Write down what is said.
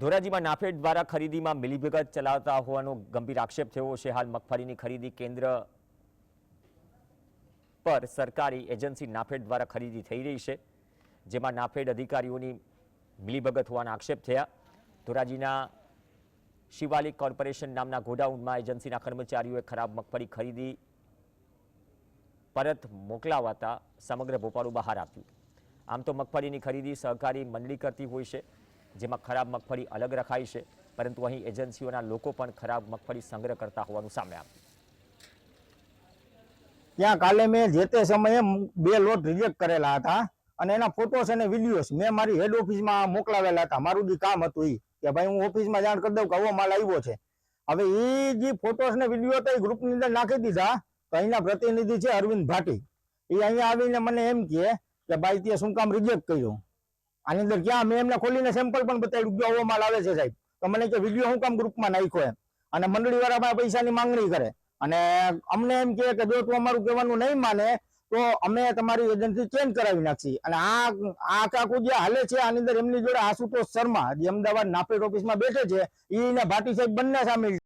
ધોરાજીમાં નાફેડ દ્વારા ખરીદીમાં મિલીભગત ચલાવતા હોવાનો ગંભીર આક્ષેપ થયો. છે હાલ મગફળીની ખરીદી કેન્દ્ર પર સરકારી એજન્સી નાફેડ દ્વારા ખરીદી થઈ રહી છે, જેમાં નાફેડ અધિકારીઓની મિલીભગત હોવાના આક્ષેપ થયા. ધોરાજીના શિવાલિક કોર્પોરેશન નામના ગોડાઉનમાં એજન્સીના કર્મચારીઓએ ખરાબ મગફળી ખરીદી પરત મોકલાવાતા સમગ્ર ભોપાળું બહાર આપ્યું આમ તો મગફળીની ખરીદી સહકારી મંડળી કરતી હોય છે. જેમાં ખરાબ મગફળી અલગ રખાય છે, પરંતુ અહીં એજન્સીઓના લોકો પણ ખરાબ મગફળી સંગ્રહ કરતા હોવાનું સામે આવ્યું. ત્યાં કાલે મેં જે તે સમયે બે લોટ રિજેક્ટ કરેલા હતા, અને એના ફોટોસ અને વિડીયોસ મેં મારી હેડ ઓફિસમાં મોકલાવેલા હતા. મારું જે કામ હતું એ કે ભાઈ હું ઓફિસમાં જાણ કરી દઉં કે આવો માલ આવ્યો છે. હવે એ જે ફોટોસ ને વીડિયો હતા એ ગ્રુપની અંદર નાખી દીધા, તો અહીંના પ્રતિનિધિ છે અરવિંદ ભાટી. એ અહીંયા આવીને મને એમ કહે કે ભાઈ તે શું કામ રિજેક્ટ કર્યો? આની અંદર ક્યાં? મેં એમને ખોલીને સેમ્પલ પણ બતાવ્યું કે આવો માલ આવે છે સાહેબ. તો મને કે વીડિયો શું કામ ગ્રુપમાં નાખ્યો એમ. અને મંડળી વાળા પૈસાની માંગણી કરે. અને અમને એમ કે જો તું અમારું કહેવાનું નહીં માને, તો અમે તમારી એજન્સી ચેન્જ કરાવી નાખશી. અને આ આ આખું જે હાલે છે, આની અંદર એમની જોડે આશુતોષ શર્મા, જે અમદાવાદ નાફેડ ઓફિસમાં બેઠે છે એને ભાટી સાહેબ બંને સામેલ